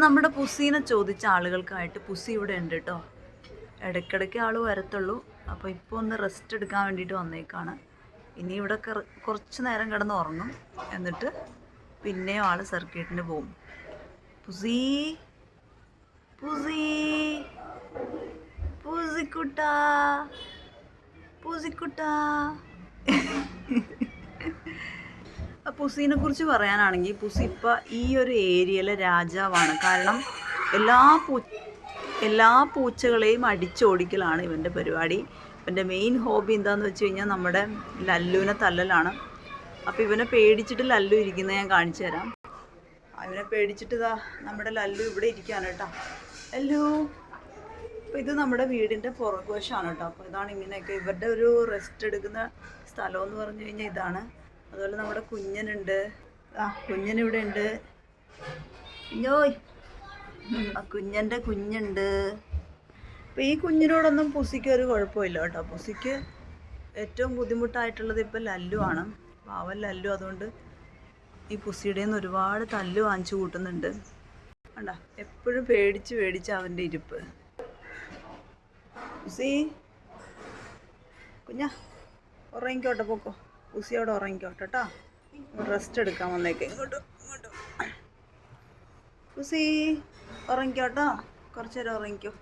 നമ്മുടെ പുസീനെ ചോദിച്ച ആളുകൾക്കായിട്ട് പുസി ഇവിടെ ഉണ്ട് കേട്ടോ ഇടയ്ക്കിടയ്ക്ക് ആൾ വരത്തുള്ളൂ. അപ്പോൾ ഇപ്പോൾ ഒന്ന് റെസ്റ്റ് എടുക്കാൻ വേണ്ടിയിട്ട് വന്നേക്കാണ്. ഇനി ഇവിടെ കറ- കുറച്ച് നേരം കിടന്ന് ഉറങ്ങും. എന്നിട്ട് പിന്നെയും ആൾ സർക്കിട്ടിന് പോവും. Pussy pussy പൂസിക്കുട്ടാ പൂസിക്കുട്ടാ. പുസീനെ കുറിച്ച് പറയാനാണെങ്കിൽ പുസി ഇപ്പം ഈ ഒരു ഏരിയയിലെ രാജാവാണ്. കാരണം എല്ലാ പൂ എല്ലാ പൂച്ചകളെയും അടിച്ചോടിക്കലാണ് ഇവന്റെ പരിപാടി. ഇവന്റെ മെയിൻ ഹോബി എന്താണെന്ന് വെച്ച് കഴിഞ്ഞാൽ നമ്മുടെ ലല്ലുവിനെ തല്ലലാണ്. അപ്പോൾ ഇവനെ പേടിച്ചിട്ട് ലല്ലു ഇരിക്കുന്നത് ഞാൻ കാണിച്ചു തരാം. ഇവനെ പേടിച്ചിട്ട് ഇതാ നമ്മുടെ ലല്ലു ഇവിടെ ഇരിക്കുകയാണ് കേട്ടോ. ലല്ലു അപ്പോൾ ഇത് നമ്മുടെ വീടിന്റെ പുറകുവശമാണ് കേട്ടോ. അപ്പോൾ ഇതാണ് ഇങ്ങനെയൊക്കെ ഇവരുടെ ഒരു റെസ്റ്റ് എടുക്കുന്ന സ്ഥലം എന്ന് പറഞ്ഞു കഴിഞ്ഞാൽ ഇതാണ്. അതുപോലെ നമ്മുടെ കുഞ്ഞനുണ്ട്. ആ കുഞ്ഞനിവിടെ ഉണ്ട് കുഞ്ഞോയ് ആ കുഞ്ഞന്റെ കുഞ്ഞുണ്ട്. അപ്പോൾ ഈ കുഞ്ഞിനോടൊന്നും പുസിക്ക് ഒരു കുഴപ്പമില്ല കേട്ടോ. പുസിക്ക് ഏറ്റവും ബുദ്ധിമുട്ടായിട്ടുള്ളത് ഇപ്പം ലല്ലു ആണ്. പാവൽ ലല്ലു അതുകൊണ്ട് ഈ പുസിയുടെ നിന്ന് ഒരുപാട് തല്ല് വാങ്ങിച്ചു കൂട്ടുന്നുണ്ട്. കണ്ട എപ്പോഴും പേടിച്ച് പേടിച്ച് അവന്റെ ഇരിപ്പ്. പുസി കുഞ്ഞാ ഉറങ്ങിക്കോട്ടെ പോക്കോ. ഉസി അവിടെ ഉറങ്ങിക്കോട്ടെ കേട്ടോ റെസ്റ്റ് എടുക്കാൻ വന്നേക്കെ. ഇങ്ങോട്ട് ഇങ്ങോട്ട്. ഉസി ഉറങ്ങിക്കോട്ടോ കുറച്ച് നേരം ഉറങ്ങിക്കോ.